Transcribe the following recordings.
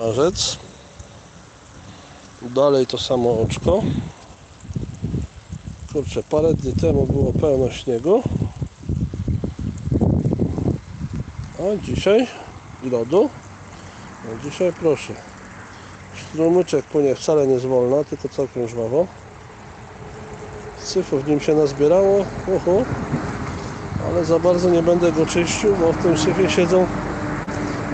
marzec. Dalej to samo oczko. Kurczę, parę dni temu było pełno śniegu. A dzisiaj lodu. A dzisiaj proszę. Strumyczek płynie wcale nie zwolna, tylko całkiem żwawo. Syfu w nim się nazbierało. Uhu. Ale za bardzo nie będę go czyścił, bo w tym syfie siedzą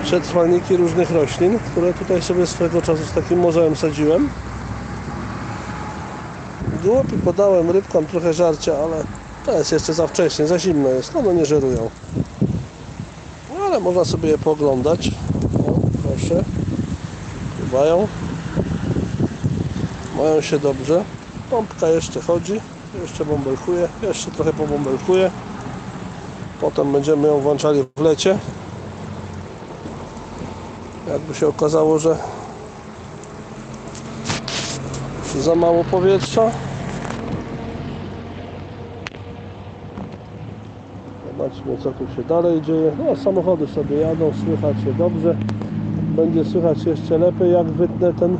przetrwalniki różnych roślin, które tutaj sobie swego czasu z takim morzem sadziłem. Głupi podałem rybkom trochę żarcia, ale to jest jeszcze za wcześnie, za zimno jest, one nie żerują. No ale można sobie je pooglądać. O, proszę. Pływają. Mają się dobrze. Pompka jeszcze chodzi, jeszcze bąbelkuje, jeszcze trochę pobąbelkuje. Potem będziemy ją włączali w lecie jakby się okazało, że za mało powietrza. Zobaczmy co tu się dalej dzieje. No samochody sobie jadą, słychać się dobrze. Będzie słychać jeszcze lepiej jak wytnę ten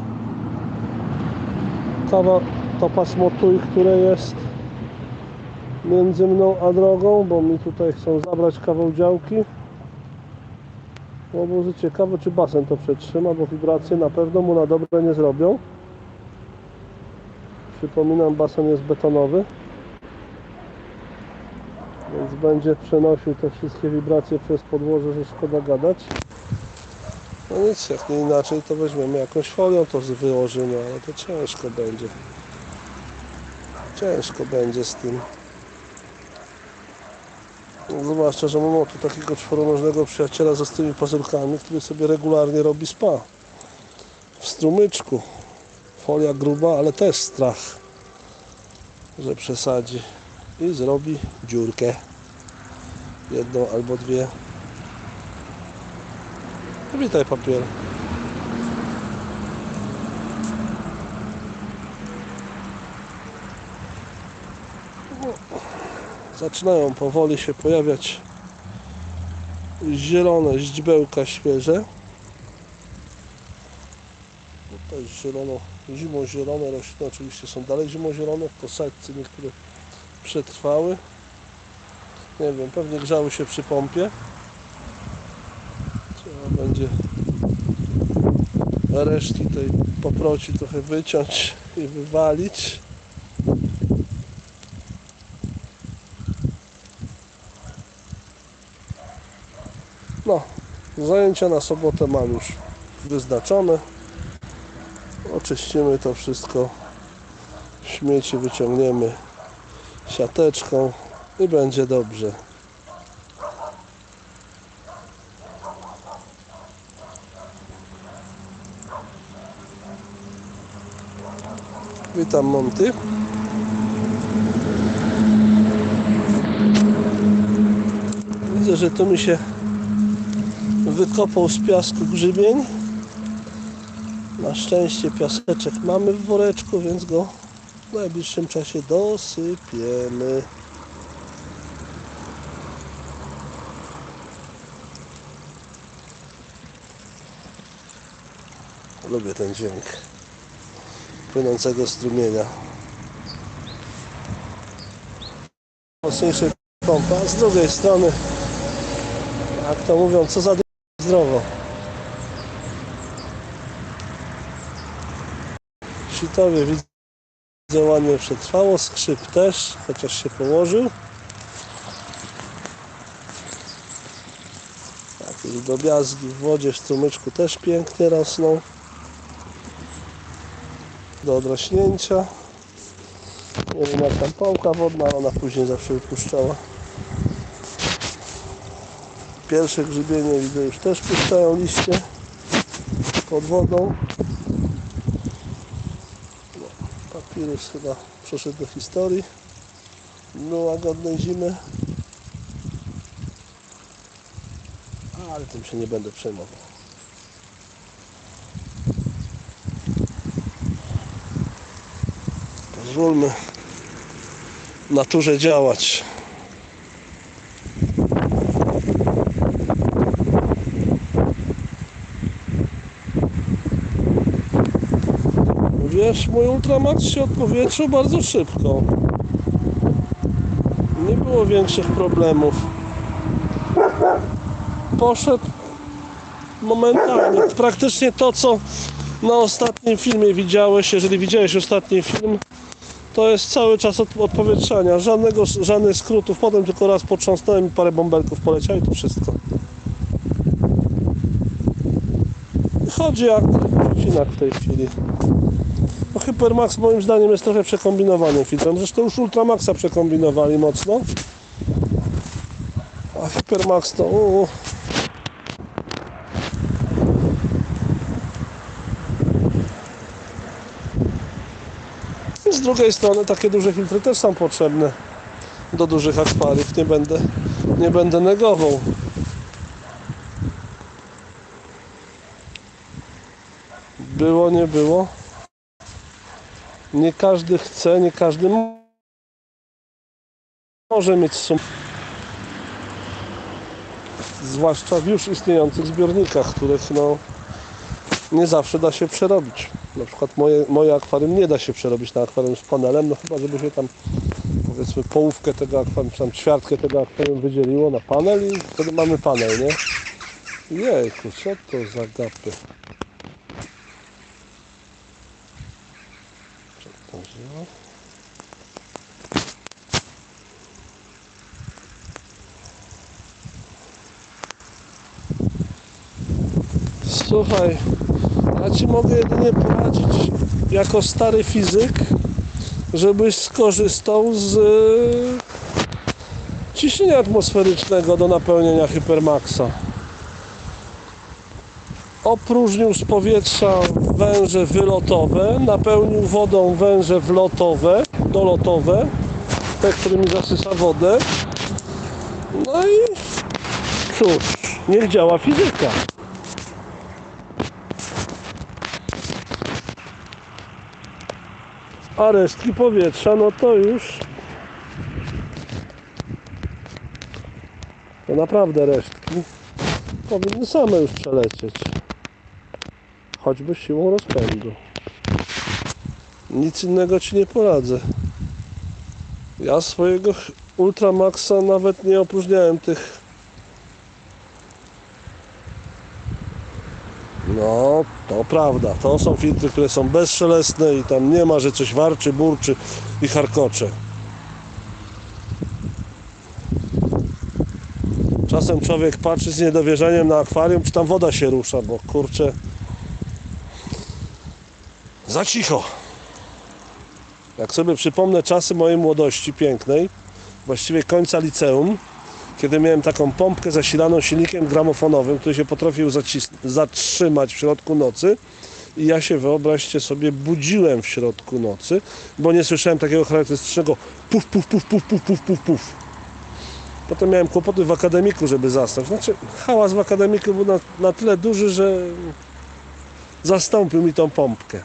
kawa, to pasmo tuj, które jest między mną a drogą, bo mi tutaj chcą zabrać kawał działki. No może ciekawe czy basen to przetrzyma, bo wibracje na pewno mu na dobre nie zrobią. Przypominam, basen jest betonowy. Więc będzie przenosił te wszystkie wibracje przez podłoże, że szkoda gadać. No nic, jak nie inaczej to weźmiemy jakąś folią, to wyłożymy, ale to ciężko będzie. Ciężko będzie z tym. Zwłaszcza, że mam tu takiego czworonożnego przyjaciela ze tymi pazurkami, który sobie regularnie robi spa. W strumyczku. Folia gruba, ale też strach, że przesadzi. I zrobi dziurkę. Jedną albo dwie. Witaj papier. Zaczynają powoli się pojawiać zielone źdźbełka świeże. Tutaj zielono, zimozielone rośliny oczywiście są dalej zimozielone, w posadce niektóre przetrwały. Nie wiem, pewnie grzały się przy pompie. Trzeba będzie resztki tej poproci trochę wyciąć i wywalić. No, zajęcia na sobotę mam już wyznaczone. Oczyścimy to wszystko. Śmieci wyciągniemy siateczką i będzie dobrze. Witam Monty. Widzę, że tu mi się wykopał z piasku grzybień. Na szczęście piaseczek mamy w woreczku, więc go w najbliższym czasie dosypiemy. Lubię ten dźwięk płynącego strumienia. Mocniejszej pompa, a z drugiej strony jak to mówią, co za zdrowo. Sitowie widzę ładnie przetrwało, skrzyp też, chociaż się położył. Jakieś drobiazgi w wodzie, w strumyczku też pięknie rosną. Do odrośnięcia. Nie wiem jak tam pałka wodna, ona później zawsze wypuszczała. Pierwsze grzybienie widzę już też puszczają liście pod wodą. No, papirus chyba przeszedł do historii. No łagodnej zimy. Ale tym się nie będę przejmował. Pozwólmy naturze działać. Wiesz, mój Ultramax się odpowietrzył bardzo szybko. Nie było większych problemów. Poszedł momentalnie. Praktycznie to, co na ostatnim filmie widziałeś, jeżeli widziałeś ostatni film, to jest cały czas od, odpowietrzania. Żadnego, żadnych skrótów. Potem tylko raz potrząsnąłem i parę bąbelków poleciało i to wszystko. Chodzi jak cinak w tej chwili. No Hypermax moim zdaniem jest trochę przekombinowanym filtrem. Zresztą już Ultramaxa przekombinowali mocno. A Hypermax to... u, Z drugiej strony takie duże filtry też są potrzebne do dużych akwariów. Nie będę, nie będę negował. Było, nie było. Nie każdy chce, nie każdy może mieć sum. Zwłaszcza w już istniejących zbiornikach, których no, nie zawsze da się przerobić. Na przykład moje, moje akwarium nie da się przerobić na akwarium z panelem, no chyba żeby się tam powiedzmy połówkę tego akwarium, czy tam ćwiartkę tego akwarium wydzieliło na panel i wtedy mamy panel, nie? Jejku, co to za gapy? Słuchaj, ja Ci mogę jedynie poradzić jako stary fizyk, żebyś skorzystał z e, ciśnienia atmosferycznego do napełnienia Hypermaxa. Opróżnił z powietrza węże wylotowe, napełnił wodą węże wlotowe, dolotowe, te, którymi zasysa wodę. No i cóż, niech działa fizyka. A resztki powietrza, no to już. To naprawdę resztki powinny same już przelecieć. Choćby siłą rozpędu. Nic innego ci nie poradzę. Ja swojego Ultramaxa nawet nie opróżniałem tych. No, to prawda. To są filtry, które są bezszelestne i tam nie ma, że coś warczy, burczy i charkocze. Czasem człowiek patrzy z niedowierzaniem na akwarium, czy tam woda się rusza, bo kurczę. Za cicho. Jak sobie przypomnę czasy mojej młodości pięknej, właściwie końca liceum, kiedy miałem taką pompkę zasilaną silnikiem gramofonowym, który się potrafił zatrzymać w środku nocy. I ja się, wyobraźcie sobie, budziłem w środku nocy, bo nie słyszałem takiego charakterystycznego puf, puf, puf, puf, puf, puf, puf, puf. Potem miałem kłopoty w akademiku, żeby zasnąć. Znaczy, hałas w akademiku był na, na tyle duży, że zastąpił mi tą pompkę.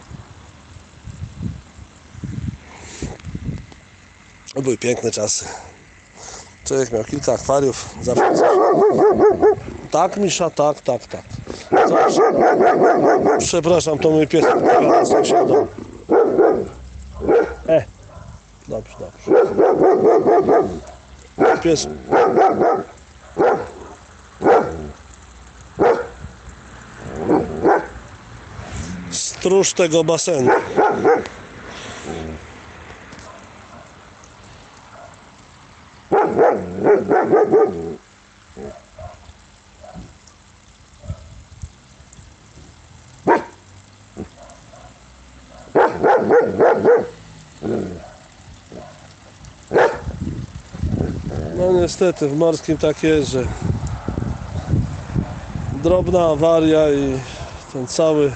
To były piękne czasy. Człowiek miał kilka akwariów. Tak, Misza, tak, tak, tak. Zawsze. Przepraszam, to mój pies. E, dobrze, dobrze. Pies. Stróż tego basenu. No niestety w morskim tak jest, że drobna awaria i ten cały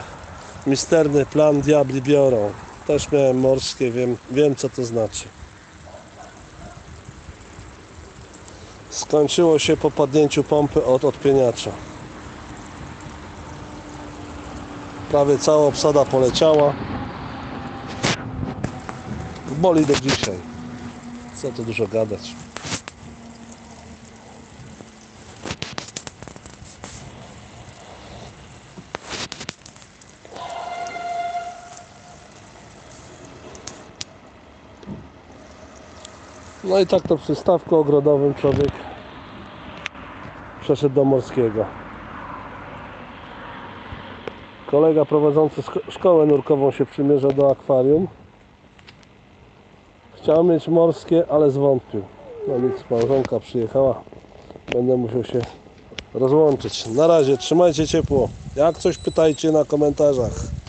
misterny plan diabli biorą. Też miałem morskie, wiem, wiem co to znaczy. Skończyło się po padnięciu pompy od odpieniacza. Prawie cała obsada poleciała. Boli do dzisiaj. Co tu dużo gadać. No i tak to przy stawku ogrodowym człowiek przeszedł do morskiego. Kolega prowadzący szko szkołę nurkową się przymierza do akwarium. Chciał mieć morskie, ale zwątpił. No nic, małżonka przyjechała. Będę musiał się rozłączyć. Na razie, trzymajcie ciepło. Jak coś pytajcie na komentarzach.